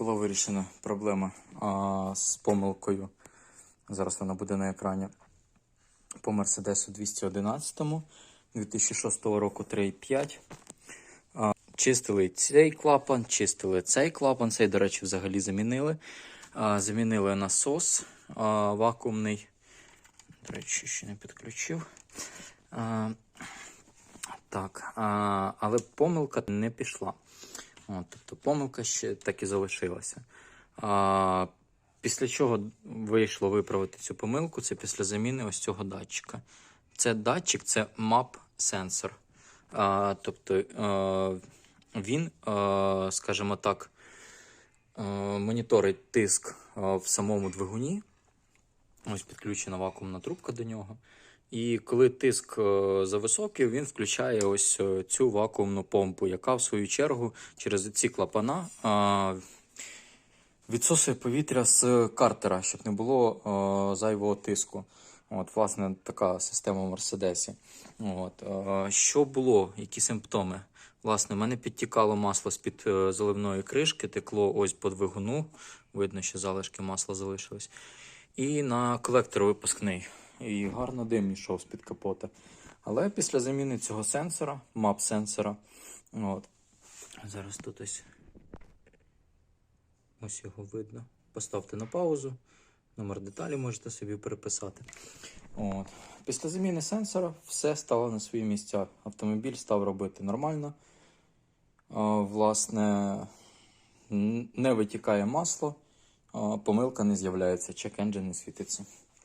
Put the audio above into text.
Була вирішена проблема а, з помилкою. Зараз вона буде на екрані. По Мерседесу 211 2006 року 3.5. А, Чистили цей клапан, чистили цей клапан. Цей, до речі, взагалі замінили. А, Замінили насос а, вакуумний. До речі, ще не підключив. А, так, а, але помилка не пішла. От, тобто помилка ще так і залишилася. А, після чого вийшло виправити цю помилку, це після заміни ось цього датчика. Це датчик, це map сенсор. А, тобто а, він, а, скажімо так, а, моніторить тиск в самому двигуні. Ось підключена вакуумна трубка до нього. І коли тиск е, зависокий, він включає ось е, цю вакуумну помпу, яка в свою чергу через ці клапана відсосує повітря з картера, щоб не було е, зайвого тиску. От, власне, така система в Мерседесі. От, е, що було? Які симптоми? Власне, в мене підтікало масло з-під е, заливної кришки, текло ось по двигуну. Видно, що залишки масла залишились. І на колектор випускний. І гарно дим йшов з-під капота. Але після заміни цього сенсора, мап сенсора, от, зараз тут ось, ось його видно. Поставте на паузу. Номер деталі можете собі переписати. От. Після заміни сенсора все стало на свої місця. Автомобіль став робити нормально. А, власне, не витікає масло, а, помилка не з'являється, чек engine не світиться.